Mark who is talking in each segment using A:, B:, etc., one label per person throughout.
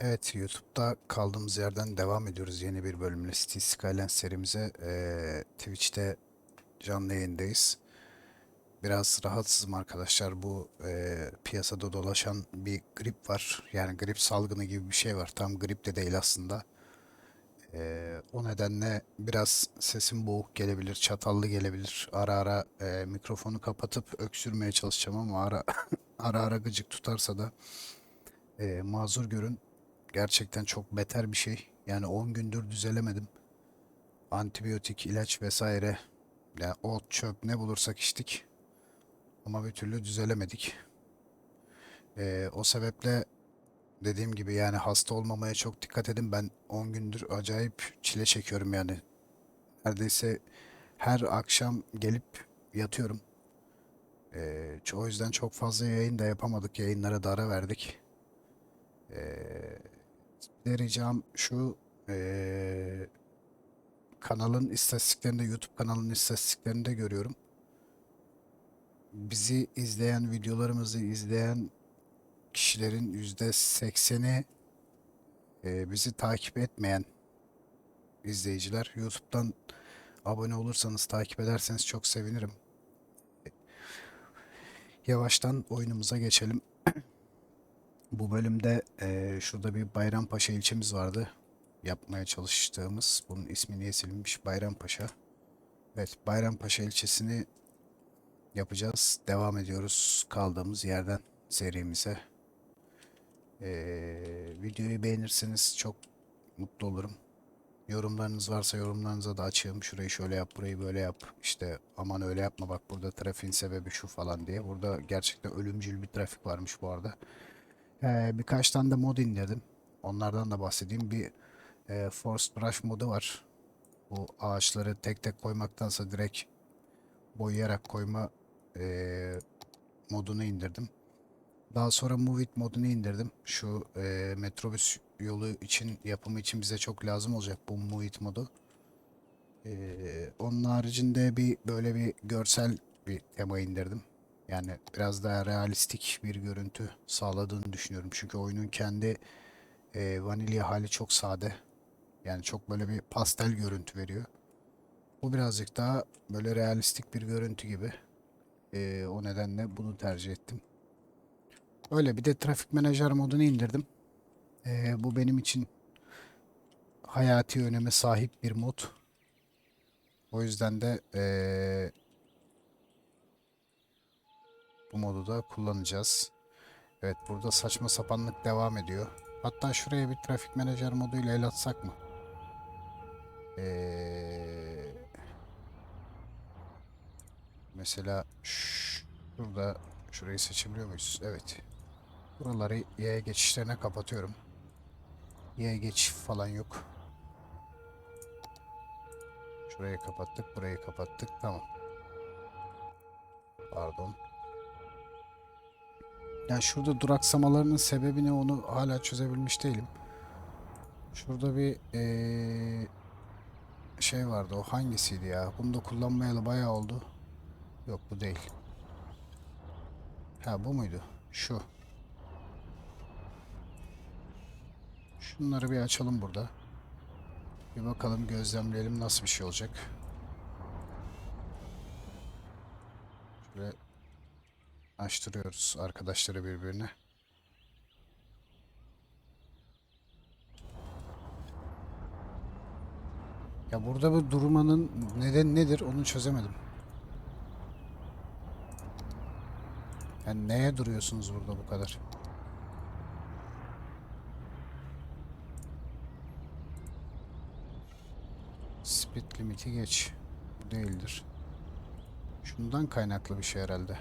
A: Evet, YouTube'da kaldığımız yerden devam ediyoruz yeni bir bölümle City Skylines serimize. Ee, Twitch'te canlı yayındayız. Biraz rahatsızım arkadaşlar. Bu e, piyasada dolaşan bir grip var. Yani grip salgını gibi bir şey var. Tam grip de değil aslında. Ee, o nedenle biraz sesim boğuk gelebilir, çatallı gelebilir. Ara ara e, mikrofonu kapatıp öksürmeye çalışacağım ama ara ara, ara gıcık tutarsa da e, mazur görün. Gerçekten çok beter bir şey. Yani 10 gündür düzelemedim. Antibiyotik, ilaç vesaire. Ya ot, çöp ne bulursak içtik. Ama bir türlü düzelemedik. Ee, o sebeple dediğim gibi yani hasta olmamaya çok dikkat edin. Ben 10 gündür acayip çile çekiyorum yani. Neredeyse her akşam gelip yatıyorum. Ee, o yüzden çok fazla yayın da yapamadık. Yayınlara da ara verdik. Ee, de ricam şu eee, kanalın istatistiklerinde YouTube kanalının istatistiklerinde görüyorum. Bizi izleyen, videolarımızı izleyen kişilerin yüzde sekseni bizi takip etmeyen izleyiciler. YouTube'dan abone olursanız, takip ederseniz çok sevinirim. Yavaştan oyunumuza geçelim. Bu bölümde eee, şurada bir Bayrampaşa ilçemiz vardı. Yapmaya çalıştığımız. Bunun ismi niye silinmiş? Bayrampaşa. Evet, Bayrampaşa ilçesini yapacağız. Devam ediyoruz kaldığımız yerden serimize. Eee, videoyu beğenirseniz çok mutlu olurum. Yorumlarınız varsa yorumlarınıza da açığım. Şurayı şöyle yap, burayı böyle yap. İşte aman öyle yapma bak burada trafiğin sebebi şu falan diye. Burada gerçekten ölümcül bir trafik varmış bu arada. Ee, birkaç tane de mod indirdim. Onlardan da bahsedeyim. Bir e, Forced Brush modu var. Bu ağaçları tek tek koymaktansa direkt boyayarak koyma e, modunu indirdim. Daha sonra Move It modunu indirdim. Şu e, metrobüs yolu için yapımı için bize çok lazım olacak bu Move It modu. E, onun haricinde bir böyle bir görsel bir tema indirdim. Yani biraz daha realistik bir görüntü sağladığını düşünüyorum. Çünkü oyunun kendi e, vanilya hali çok sade. Yani çok böyle bir pastel görüntü veriyor. Bu birazcık daha böyle realistik bir görüntü gibi. E, o nedenle bunu tercih ettim. Öyle bir de trafik menajer modunu indirdim. E, bu benim için hayati öneme sahip bir mod. O yüzden de e, bu modu da kullanacağız. Evet burada saçma sapanlık devam ediyor. Hatta şuraya bir trafik menajer moduyla el atsak mı? Ee, mesela şurada şurayı seçebiliyor muyuz? Evet. Buraları yaya geçişlerine kapatıyorum. Yaya geçiş falan yok. Şurayı kapattık, burayı kapattık. Tamam. Pardon. Yani şurada duraksamalarının sebebi ne onu hala çözebilmiş değilim. Şurada bir eee, şey vardı. O hangisiydi ya? Bunu da kullanmayalı bayağı oldu. Yok bu değil. Ha bu muydu? Şu. Şunları bir açalım burada. Bir bakalım gözlemleyelim nasıl bir şey olacak. Şöyle açtırıyoruz arkadaşları birbirine. Ya burada bu durmanın neden nedir onu çözemedim. Yani neye duruyorsunuz burada bu kadar? Speed limiti geç. Bu değildir. Şundan kaynaklı bir şey herhalde.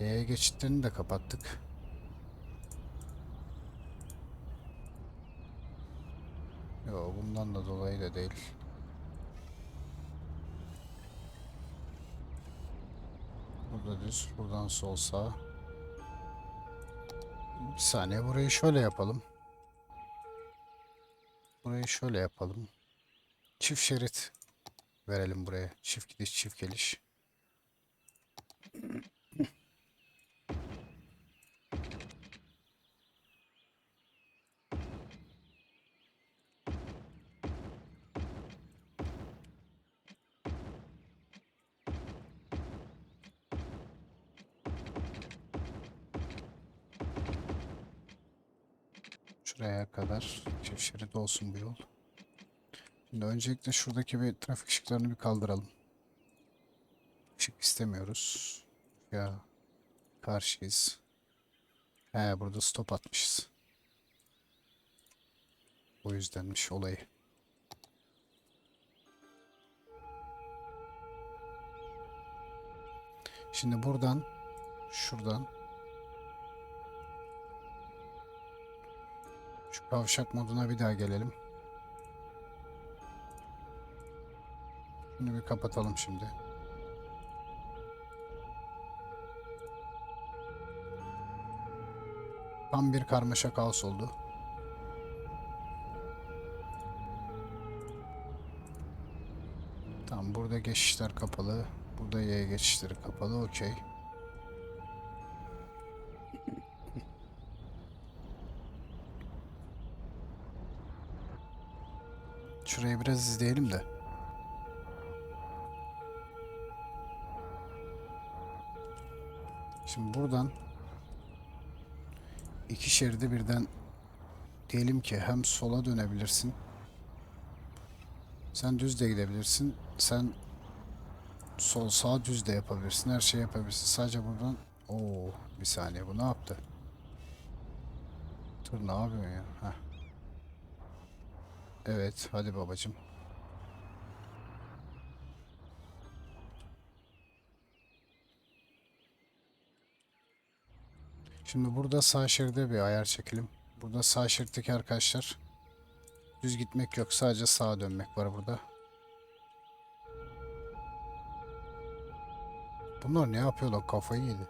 A: Yaya geçitlerini de kapattık. Yo bundan da dolayı da değil. Burada düz, buradan sol sağ. Bir saniye burayı şöyle yapalım. Burayı şöyle yapalım. Çift şerit verelim buraya. Çift gidiş, çift geliş. Kadar çift şerit olsun bu yol. Şimdi öncelikle şuradaki bir trafik ışıklarını bir kaldıralım. Işık istemiyoruz. Ya karşıyız. He burada stop atmışız. O yüzdenmiş olayı. Şimdi buradan şuradan kavşak moduna bir daha gelelim. Bunu bir kapatalım şimdi. Tam bir karmaşa kaos oldu. Tamam burada geçişler kapalı. Burada yaya geçişleri kapalı. Okey. Biraz izleyelim de. Şimdi buradan iki şeridi birden diyelim ki hem sola dönebilirsin. Sen düz de gidebilirsin. Sen sol sağ düz de yapabilirsin. Her şeyi yapabilirsin. Sadece buradan Oo bir saniye bu ne yaptı? Ne yapıyorsun ya? Heh. Evet hadi babacım. Şimdi burada sağ şeride bir ayar çekelim. Burada sağ şeritteki arkadaşlar düz gitmek yok. Sadece sağa dönmek var burada. Bunlar ne yapıyorlar? Kafayı yedi.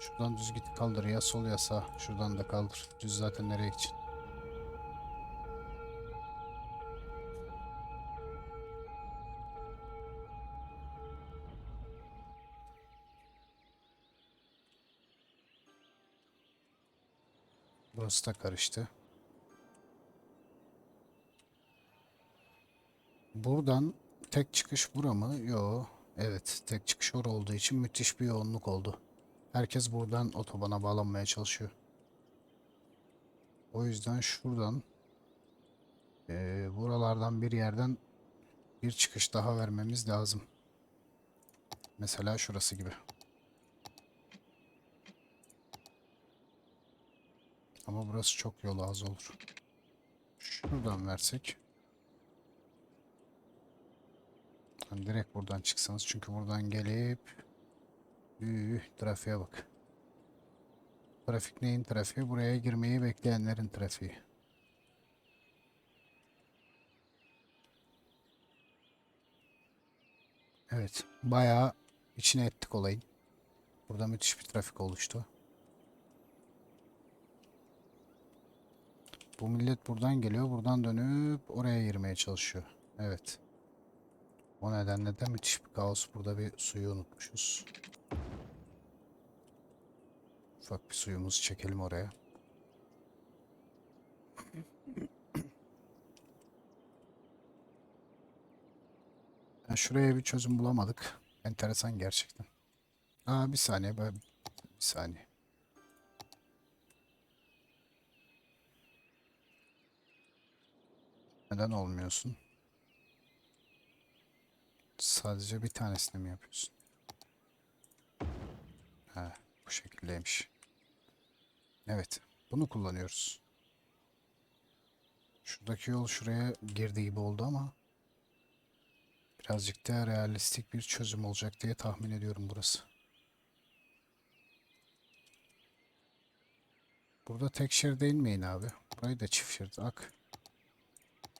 A: Şuradan düz git kaldır ya sol ya sağ. Şuradan da kaldır. Düz zaten nereye gideceksin? Burası da karıştı. Buradan tek çıkış bura mı? Yo. Evet, tek çıkış orada olduğu için müthiş bir yoğunluk oldu. Herkes buradan otobana bağlanmaya çalışıyor. O yüzden şuradan eee, buralardan bir yerden bir çıkış daha vermemiz lazım. Mesela şurası gibi. Ama burası çok yol az olur. Şuradan versek. Hani direkt buradan çıksanız çünkü buradan gelip Üh, trafiğe bak. Trafik neyin trafiği? Buraya girmeyi bekleyenlerin trafiği. Evet, bayağı içine ettik olayın. Burada müthiş bir trafik oluştu. Bu millet buradan geliyor, buradan dönüp oraya girmeye çalışıyor. Evet. O nedenle de müthiş bir kaos. Burada bir suyu unutmuşuz. Ufak bir suyumuzu çekelim oraya. Ya şuraya bir çözüm bulamadık. Enteresan gerçekten. Aa bir saniye ben bir saniye. Neden olmuyorsun? Sadece bir tanesini mi yapıyorsun? Ha, bu şekildeymiş. Evet, bunu kullanıyoruz. Şuradaki yol şuraya girdi gibi oldu ama birazcık daha realistik bir çözüm olacak diye tahmin ediyorum burası. Burada tek şeride inmeyin abi. Burayı da çift şerit. Ak.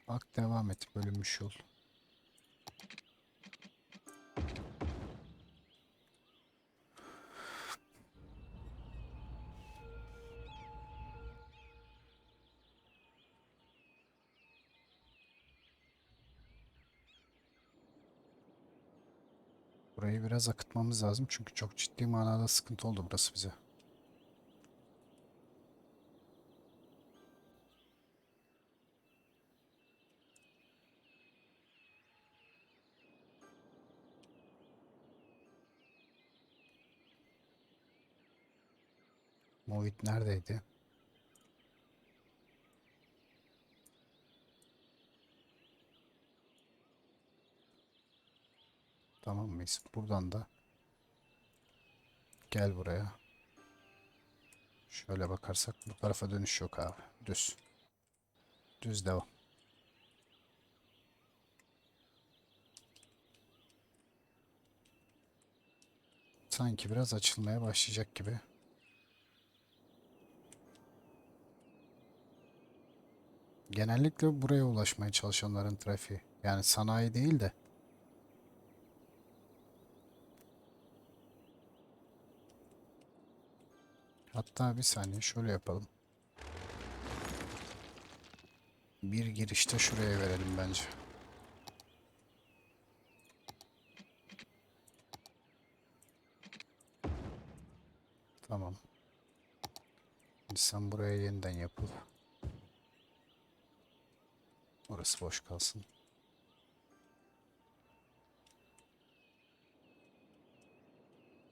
A: Ak devam et. Bölünmüş yol. Burayı biraz akıtmamız lazım çünkü çok ciddi manada sıkıntı oldu burası bize. Movit neredeydi? Tamam mıyız? Buradan da gel buraya. Şöyle bakarsak bu tarafa dönüş yok abi. Düz. Düz devam. Sanki biraz açılmaya başlayacak gibi. Genellikle buraya ulaşmaya çalışanların trafiği. Yani sanayi değil de. Hatta bir saniye şöyle yapalım. Bir girişte şuraya verelim bence. Tamam. Sen buraya yeniden yapıl. Orası boş kalsın.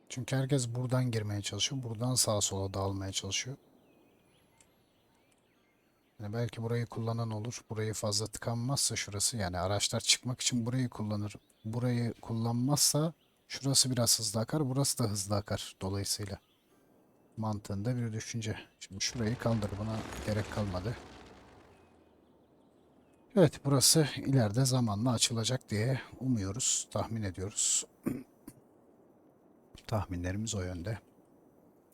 A: Çünkü herkes buradan girmeye çalışıyor. Buradan sağa sola dağılmaya çalışıyor. Yani belki burayı kullanan olur. Burayı fazla tıkanmazsa şurası yani araçlar çıkmak için burayı kullanır. Burayı kullanmazsa şurası biraz hızlı akar. Burası da hızlı akar dolayısıyla. Mantığında bir düşünce. Şimdi şurayı kaldır. Buna gerek kalmadı. Evet burası ileride zamanla açılacak diye umuyoruz. Tahmin ediyoruz. Tahminlerimiz o yönde.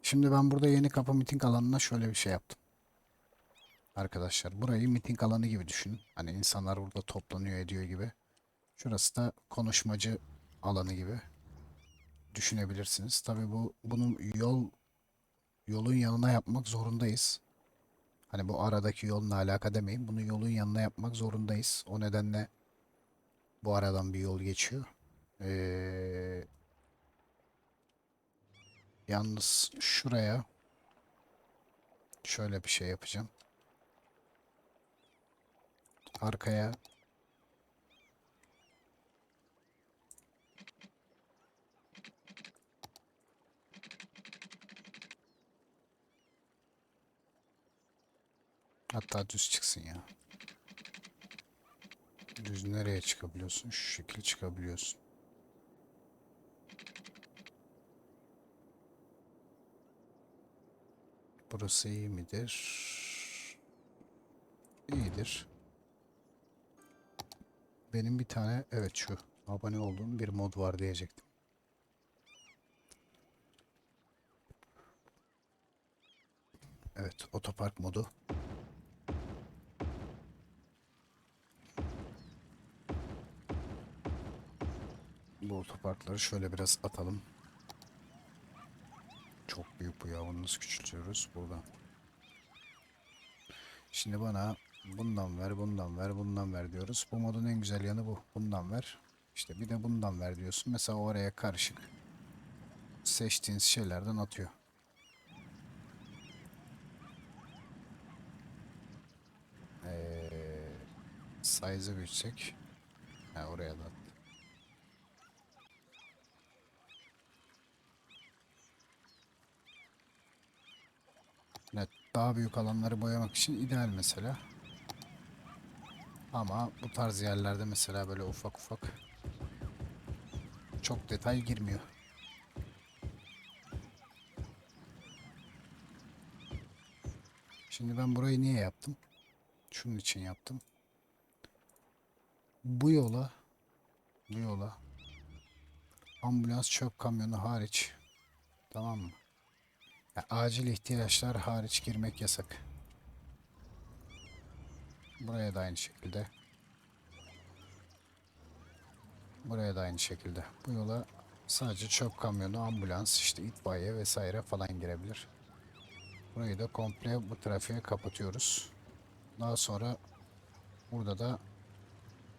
A: Şimdi ben burada yeni kapı miting alanına şöyle bir şey yaptım. Arkadaşlar burayı miting alanı gibi düşünün. Hani insanlar burada toplanıyor ediyor gibi. Şurası da konuşmacı alanı gibi düşünebilirsiniz. Tabii bu bunun yol yolun yanına yapmak zorundayız. Hani bu aradaki yolla alaka demeyin. Bunu yolun yanına yapmak zorundayız. O nedenle bu aradan bir yol geçiyor. Ee, yalnız şuraya şöyle bir şey yapacağım. Arkaya hatta düz çıksın ya. Düz nereye çıkabiliyorsun? Şu şekil çıkabiliyorsun. Burası iyi midir? İyidir. Benim bir tane evet şu abone olduğum bir mod var diyecektim. Evet otopark modu. Otoparkları şöyle biraz atalım. Çok büyük bu ya. Bunu nasıl küçültüyoruz? Buradan. Şimdi bana bundan ver, bundan ver, bundan ver diyoruz. Bu modun en güzel yanı bu. Bundan ver. İşte bir de bundan ver diyorsun. Mesela oraya karışık seçtiğiniz şeylerden atıyor. Ee, size'ı büyütsek. Ha, oraya da attı. Evet, daha büyük alanları boyamak için ideal mesela. Ama bu tarz yerlerde mesela böyle ufak ufak çok detay girmiyor. Şimdi ben burayı niye yaptım? Şunun için yaptım. Bu yola bu yola ambulans çöp kamyonu hariç tamam mı? Acil ihtiyaçlar hariç girmek yasak. Buraya da aynı şekilde. Buraya da aynı şekilde. Bu yola sadece çöp kamyonu, ambulans, işte itfaiye vesaire falan girebilir. Burayı da komple bu trafiğe kapatıyoruz. Daha sonra burada da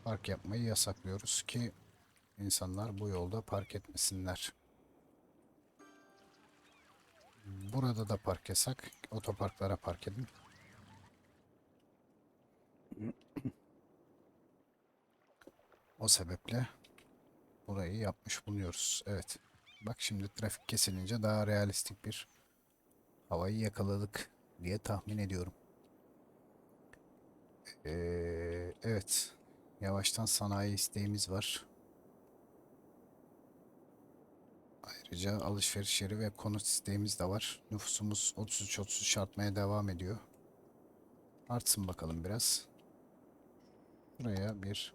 A: park yapmayı yasaklıyoruz ki insanlar bu yolda park etmesinler. Burada da park yasak. Otoparklara park edin. O sebeple burayı yapmış bulunuyoruz. Evet. Bak şimdi trafik kesilince daha realistik bir havayı yakaladık diye tahmin ediyorum. Ee, evet. Yavaştan sanayi isteğimiz var. Ayrıca alışveriş yeri ve konut isteğimiz de var. Nüfusumuz 33-33 artmaya devam ediyor. Artsın bakalım biraz. Buraya bir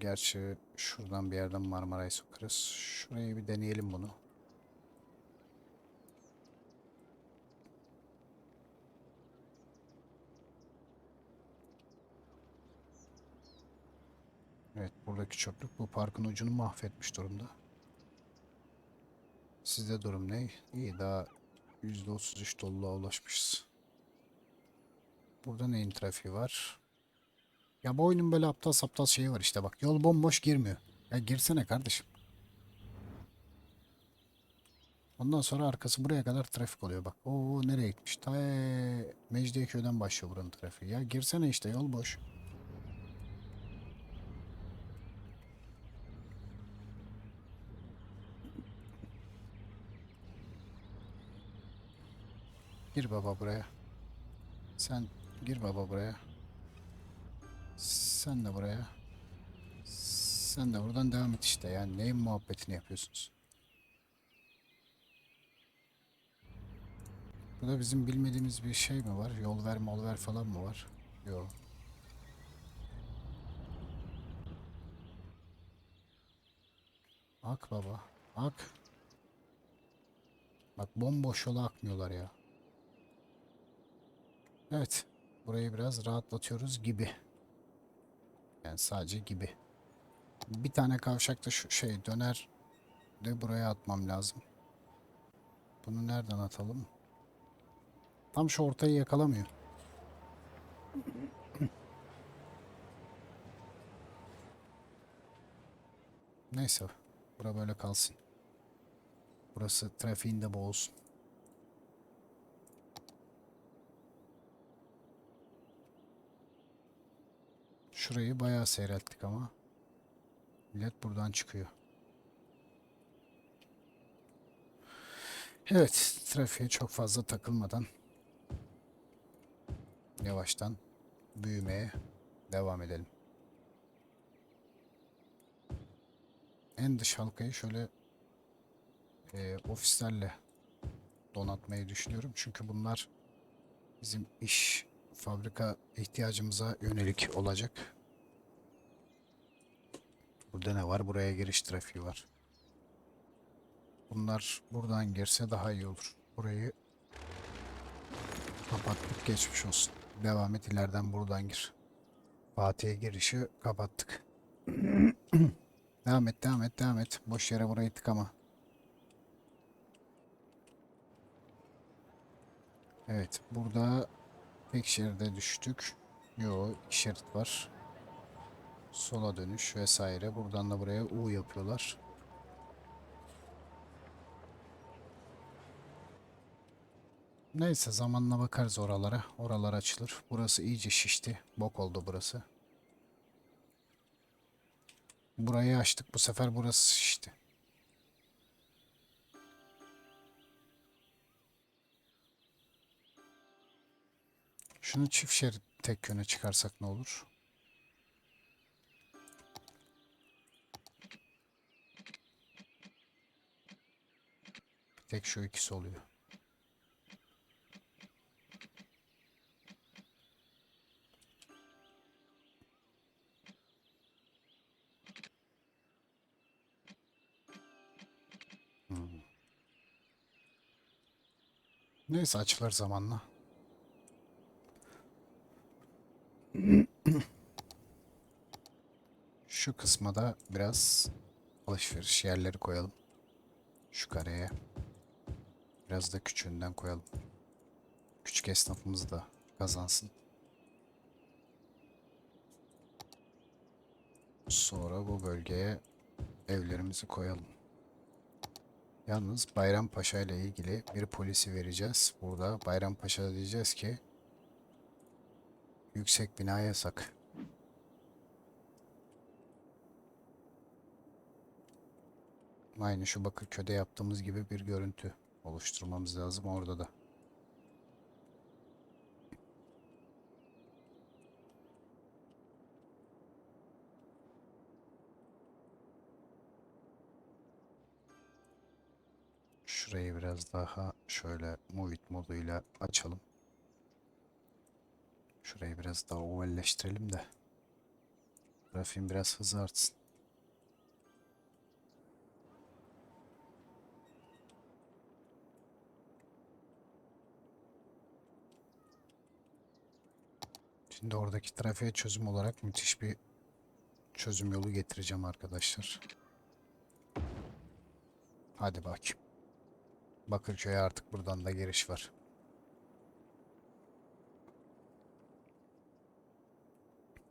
A: Gerçi şuradan bir yerden Marmara'yı sokarız. Şurayı bir deneyelim bunu. Evet buradaki çöplük bu parkın ucunu mahvetmiş durumda. Sizde durum ne? İyi daha %33 doluluğa ulaşmışız. Burada neyin trafiği var? Ya bu oyunun böyle aptal saptal şeyi var işte bak. Yol bomboş girmiyor. Ya girsene kardeşim. Ondan sonra arkası buraya kadar trafik oluyor bak. Oo nereye gitmiş? Ta Mecidiyeköy'den başlıyor buranın trafiği. Ya girsene işte yol boş. Gir baba buraya. Sen gir baba buraya. Sen de buraya. Sen de buradan devam et işte. Yani neyin muhabbetini yapıyorsunuz? Burada bizim bilmediğimiz bir şey mi var? Yol ver mol ver falan mı var? Yok. Ak baba. Ak. Bak bomboş yola akmıyorlar ya. Evet. Burayı biraz rahatlatıyoruz gibi. Yani sadece gibi. Bir tane kavşakta şu şey döner de buraya atmam lazım. Bunu nereden atalım? Tam şu ortayı yakalamıyor. Neyse. Bura böyle kalsın. Burası trafiğinde boğulsun. Şurayı bayağı seyrettik ama. Millet buradan çıkıyor. Evet, trafiğe çok fazla takılmadan yavaştan büyümeye devam edelim. En dış halkayı şöyle e, ofislerle donatmayı düşünüyorum. Çünkü bunlar bizim iş fabrika ihtiyacımıza yönelik olacak. Burada ne var? Buraya giriş trafiği var. Bunlar buradan girse daha iyi olur. Burayı kapattık geçmiş olsun. Devam et ileriden buradan gir. Fatih'e girişi kapattık. devam et devam et devam et. Boş yere burayı tıkama. Evet burada tek şeride düştük. Yo iki şerit var. Sola dönüş vesaire. Buradan da buraya U yapıyorlar. Neyse zamanla bakarız oralara. Oralar açılır. Burası iyice şişti. Bok oldu burası. Burayı açtık. Bu sefer burası şişti. Şunu çift şerit tek yöne çıkarsak ne olur? Tek şu ikisi oluyor. Hmm. Neyse açılır zamanla. Şu kısma da biraz alışveriş yerleri koyalım. Şu kareye. Biraz da küçüğünden koyalım. Küçük esnafımız da kazansın. Sonra bu bölgeye evlerimizi koyalım. Yalnız Bayrampaşa ile ilgili bir polisi vereceğiz. Burada Bayrampaşa diyeceğiz ki yüksek bina yasak. Aynı şu Bakırköy'de yaptığımız gibi bir görüntü. Oluşturmamız lazım orada da. Şurayı biraz daha şöyle Move moduyla açalım. Şurayı biraz daha ovalleştirelim de grafiğin biraz hızı artsın. Şimdi oradaki trafiğe çözüm olarak müthiş bir çözüm yolu getireceğim arkadaşlar. Hadi bakayım. Bakırköy'e artık buradan da giriş var.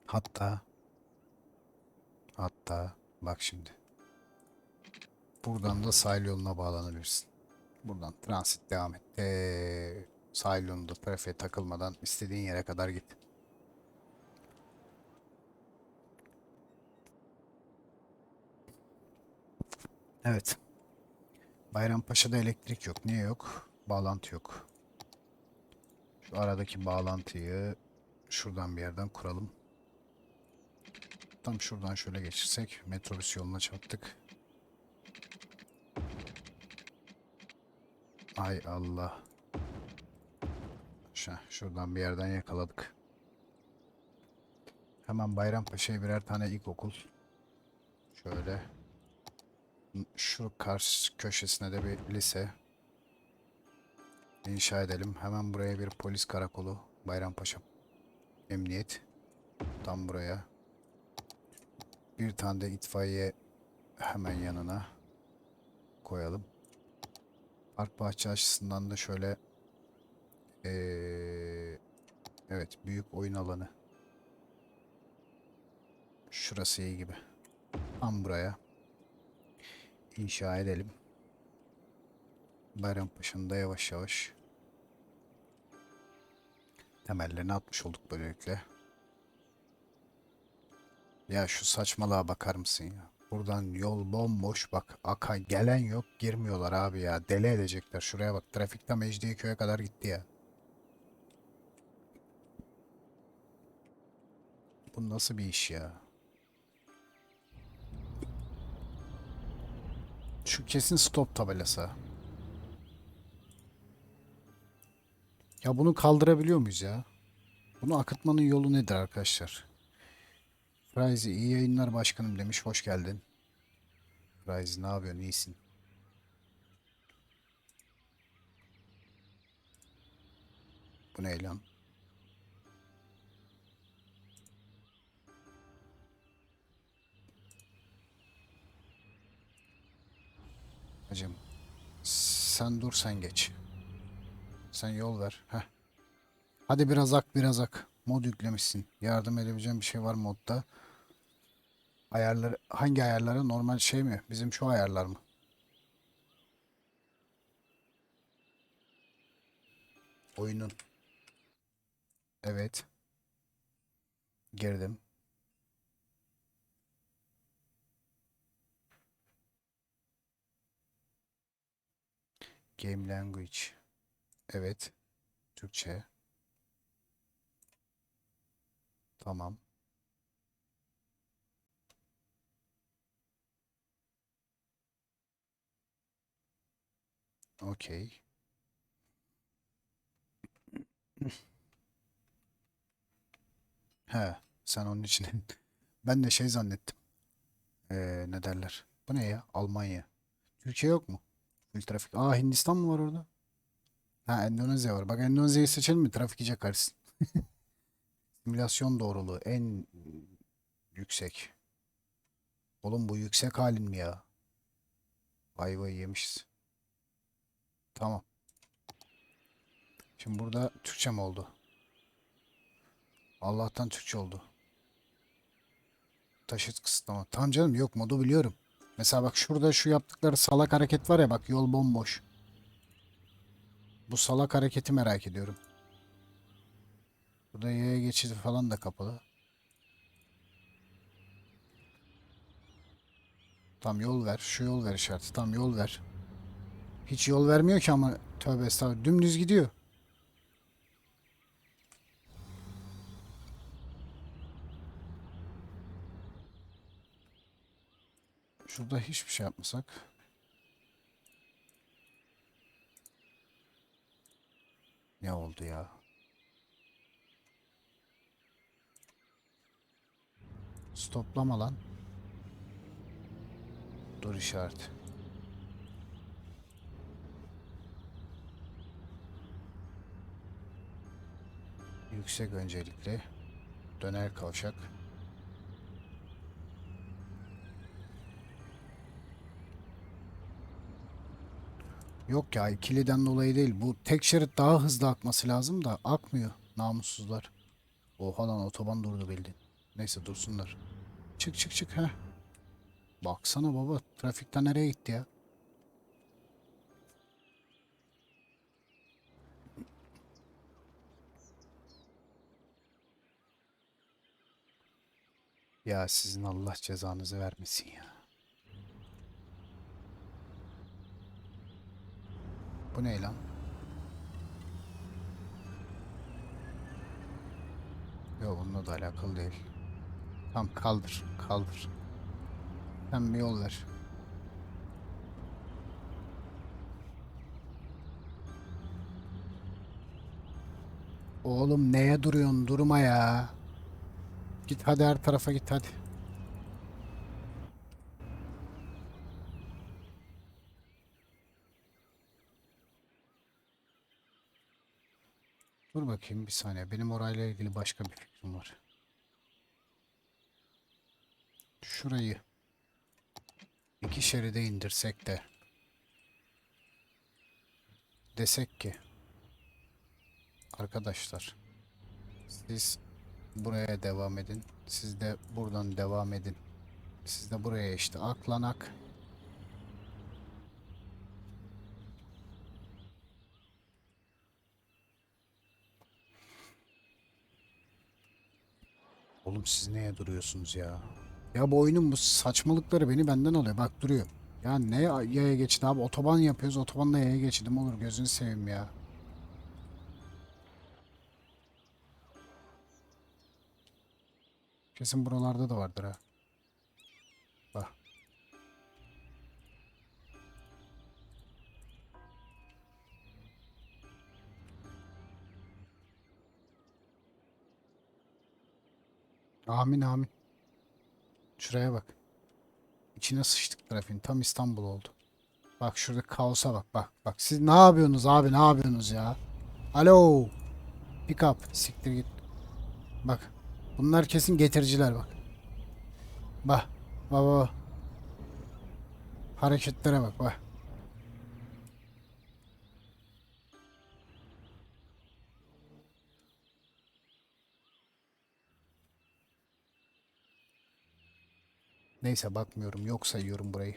A: Hatta hatta bak şimdi. Buradan da sahil yoluna bağlanabilirsin. Buradan transit devam et. Ee, sahil yolunda trafiğe takılmadan istediğin yere kadar git. Evet. Bayrampaşa'da elektrik yok. Niye yok? Bağlantı yok. Şu aradaki bağlantıyı şuradan bir yerden kuralım. Tam şuradan şöyle geçirsek metrobüs yoluna çarptık. Ay Allah. Şu, şuradan bir yerden yakaladık. Hemen Bayrampaşa'ya birer tane ilkokul. Şöyle. Şu karşı köşesine de bir lise inşa edelim. Hemen buraya bir polis karakolu, Bayrampaşa Emniyet. Tam buraya. Bir tane de itfaiye hemen yanına koyalım. Park bahçe açısından da şöyle eee, evet büyük oyun alanı. Şurası iyi gibi. Tam buraya inşa edelim. Bayrampaşa'nın da yavaş yavaş temellerini atmış olduk böylelikle. Ya şu saçmalığa bakar mısın ya? Buradan yol bomboş bak. Aka gelen yok girmiyorlar abi ya. Deli edecekler. Şuraya bak. Trafikte Mecidiyeköy'e kadar gitti ya. Bu nasıl bir iş ya? Şu kesin stop tabelası. Ya bunu kaldırabiliyor muyuz ya? Bunu akıtmanın yolu nedir arkadaşlar? Fryzi iyi yayınlar başkanım demiş. Hoş geldin. Fryzi ne yapıyorsun? İyisin. Bu ne lan? Hacım sen dur sen geç. Sen yol ver. Heh. Hadi biraz ak biraz ak. Mod yüklemişsin. Yardım edebileceğim bir şey var modda. Ayarları hangi ayarlara? Normal şey mi? Bizim şu ayarlar mı? Oyunun. Evet. Girdim. Game language. Evet. Türkçe. Tamam. Okey. He, sen onun için. Ben de şey zannettim. Ee, ne derler? Bu ne ya? Almanya. Türkiye yok mu? Full trafik. Aa Hindistan mı var orada? Ha Endonezya var. Bak Endonezya'yı seçelim mi? Trafik iyice karışsın. Simülasyon doğruluğu en yüksek. Oğlum bu yüksek halin mi ya? Ayvayı yemişiz. Tamam. Şimdi burada Türkçe mi oldu? Allah'tan Türkçe oldu. Taşıt kısıtlama. Tamam canım yok modu biliyorum. Mesela bak şurada şu yaptıkları salak hareket var ya bak yol bomboş. Bu salak hareketi merak ediyorum. Burada yaya geçidi falan da kapalı. Tam yol ver. Şu yol ver işareti. Tam yol ver. Hiç yol vermiyor ki ama tövbe estağfurullah. Dümdüz gidiyor. Şurada hiçbir şey yapmasak. Ne oldu ya? Stoplama lan. Dur işareti. Yüksek öncelikli. Döner kavşak. Yok ya ikiliden dolayı değil. Bu tek şerit daha hızlı akması lazım da akmıyor. Namussuzlar. Oha lan otoban durdu bildin. Neyse dursunlar. Çık çık çık ha. Baksana baba trafikten nereye gitti ya? Ya sizin Allah cezanızı vermesin ya. Bu ne lan? Yok bununla da alakalı değil. Tamam kaldır, kaldır. Sen bir yol ver. Oğlum neye duruyorsun? Durma ya. Git hadi her tarafa git hadi. Bakayım bir saniye. Benim orayla ilgili başka bir fikrim var. Şurayı iki şeride indirsek de desek ki arkadaşlar siz buraya devam edin. Siz de buradan devam edin. Siz de buraya işte aklanak. Oğlum siz neye duruyorsunuz ya? Ya bu oyunun bu saçmalıkları beni benden alıyor. Bak duruyor. Ya ne ya- yaya geçidi abi? Otoban yapıyoruz. Otobanda yaya geçidim olur. Gözünü seveyim ya. Kesin buralarda da vardır ha. Amin amin. Şuraya bak. İçine sıçtık trafiğin. Tam İstanbul oldu. Bak şurada kaosa bak bak. Bak siz ne yapıyorsunuz abi ne yapıyorsunuz ya? Alo. Pick up. Siktir git. Bak. Bunlar kesin getiriciler bak. Bak. Bak bak. Hareketlere bak bak. Neyse bakmıyorum. Yok sayıyorum burayı.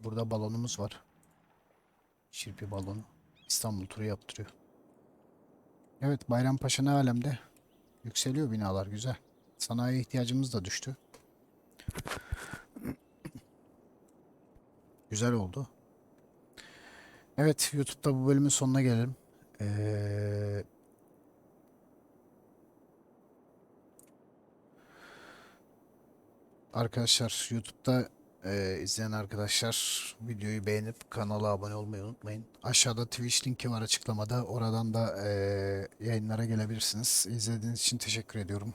A: Burada balonumuz var. Şirpi balonu. İstanbul turu yaptırıyor. Evet Bayrampaşa ne alemde? Yükseliyor binalar güzel. Sanayi ihtiyacımız da düştü. Güzel oldu. Evet YouTube'da bu bölümün sonuna gelelim. Ee, Arkadaşlar YouTube'da e, izleyen arkadaşlar videoyu beğenip kanala abone olmayı unutmayın. Aşağıda Twitch linki var açıklamada. Oradan da e, yayınlara gelebilirsiniz. İzlediğiniz için teşekkür ediyorum.